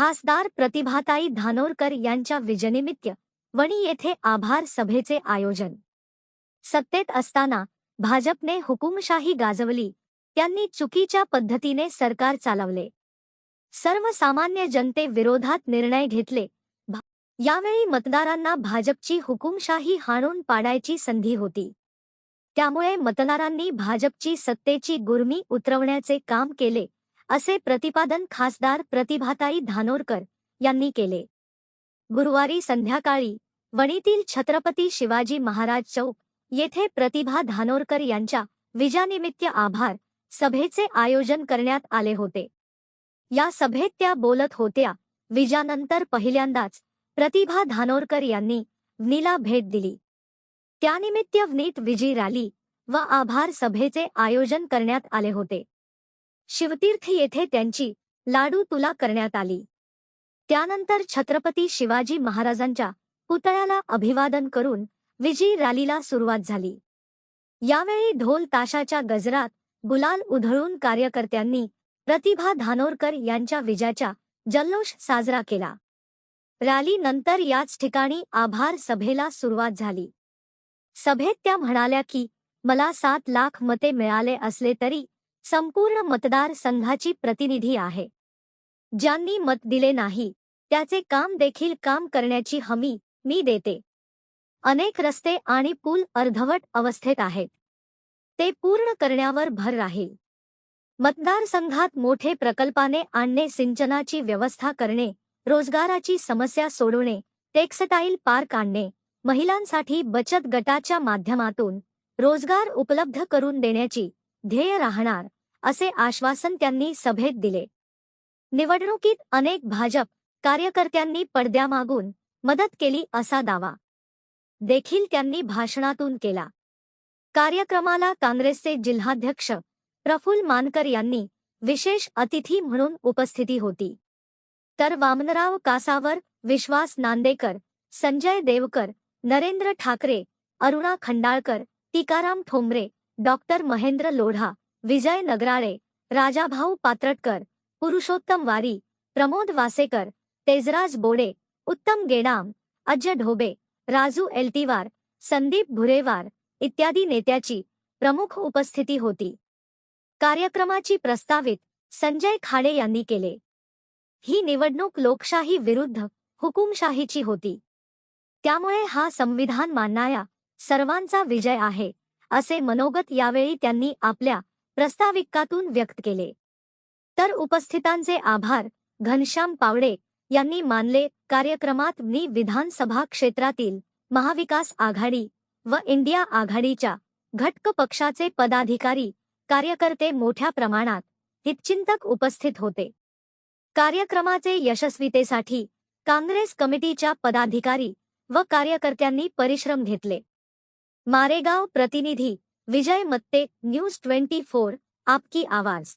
खासदार प्रतिभाताई धानोरकर यांच्या विजयनिमित्त वणी येथे आभार सभेचे आयोजन. सत्तेत असताना भाजपने हुकुमशाही गाजवली. त्यांनी चुकीच्या पद्धतीने सरकार चालवले. सर्वसामान्य जनतेविरोधात निर्णय घेतले. यावेळी मतदारांना भाजपची हुकुमशाही हाणून पाडायची संधी होती. त्यामुळे मतदारांनी भाजपची सत्तेची गुरमी उतरवण्याचे काम केले. असे प्रतिपादन खासदार प्रतिभाताई धानोरकर यांनी केले. गुरुवारी संध्याकाळी वणीतील छत्रपती शिवाजी महाराज चौक येथे प्रतिभा धानोरकर यांच्या विजानिमित्त आभार सभेचे आयोजन करण्यात आले होते. या सभेत त्या बोलत होत्या. विजानंतर पहिल्यांदाच प्रतिभा धानोरकर यांनी व्नीला भेट दिली. त्यानिमित्त व्नीत विजी रॅली व आभार सभेचे आयोजन करण्यात आले होते. शिवतीर्थ येथे त्यांची लाडू तुला करण्यात आली. त्यानंतर छत्रपती शिवाजी महाराजांच्या पुतळ्याला अभिवादन करून विजयी रॅलीला सुरुवात झाली. यावेळी ढोल ताशाच्या गजरात गुलाल उधळून कार्यकर्त्यांनी प्रतिभा धानोरकर यांच्या विजयाचा जल्लोष साजरा केला. रॅलीनंतर याच ठिकाणी आभार सभेला सुरुवात झाली. सभेत त्या म्हणाल्या की मला सात लाख मते मिळाले असले तरी संपूर्ण मतदार संघाची प्रतिनिधी आहे. ज्यांनी मत दिले नाही त्याचे काम देखील काम करण्याची हमी मी देते. अनेक रस्ते आणि पूल अर्धवट अवस्थेत आहेत. ते पूर्ण करण्यावर भर राहील. मतदारसंघात मोठे प्रकल्पाने आणणे सिंचनाची व्यवस्था करणे रोजगाराची समस्या सोडवणे टेक्सटाईल पार्क आणणे महिलांसाठी बचत गटाच्या माध्यमातून रोजगार उपलब्ध करून देण्याची ध्येय राहणार असे आश्वासन त्यांनी सभेत दिले. निवडणुकीत अनेक भाजप कार्यकर्त्यांनी पडद्यामागून मदत केली असा दावा. देखील त्यांनी भाषणातून केला. कार्यक्रमाला काँग्रेसचे जिल्हाध्यक्ष प्रफुल मानकर यांनी विशेष अतिथी म्हणून उपस्थिती होती. तर वामनराव कासावर विश्वास नांदेकर संजय देवकर नरेंद्र ठाकरे अरुणा खंडाळकर टीकाराम ठोंबरे डॉक्टर महेंद्र लोढा विजय नगराळे राजाभाऊ पात्रटकर पुरुषोत्तम वारी प्रमोद वासेकर तेजराज बोडे उत्तम गेडाम अज्ज ढोबे राजू एलटीवार संदीप भुरेवार इत्यादी नेत्याची प्रमुख उपस्थिती होती. कार्यक्रमाची प्रस्तावित संजय खाडे यांनी केले. ही निवडणूक लोकशाही विरुद्ध हुकुमशाहीची होती. त्यामुळे हा संविधान मानणाऱ्या सर्वांचा विजय आहे. असे मनोगत यावेळी त्यांनी आपल्या प्रस्ताविकातून व्यक्त केले. तर उपस्थितांचे आभार घनश्याम पावडे यांनी मानले कार्यक्रमात मी विधानसभा क्षेत्रातील महाविकास आघाडी व इंडिया आघाडीच्या घटक पक्षाचे पदाधिकारी कार्यकर्ते मोठ्या प्रमाणात हितचिंतक उपस्थित होते. कार्यक्रमाचे यशस्वीतेसाठी काँग्रेस कमिटीच्या पदाधिकारी व कार्यकर्त्यांनी परिश्रम घेतले. मारेगाव प्रतिनिधी Vijay Matte news twenty four आपकी आवाज.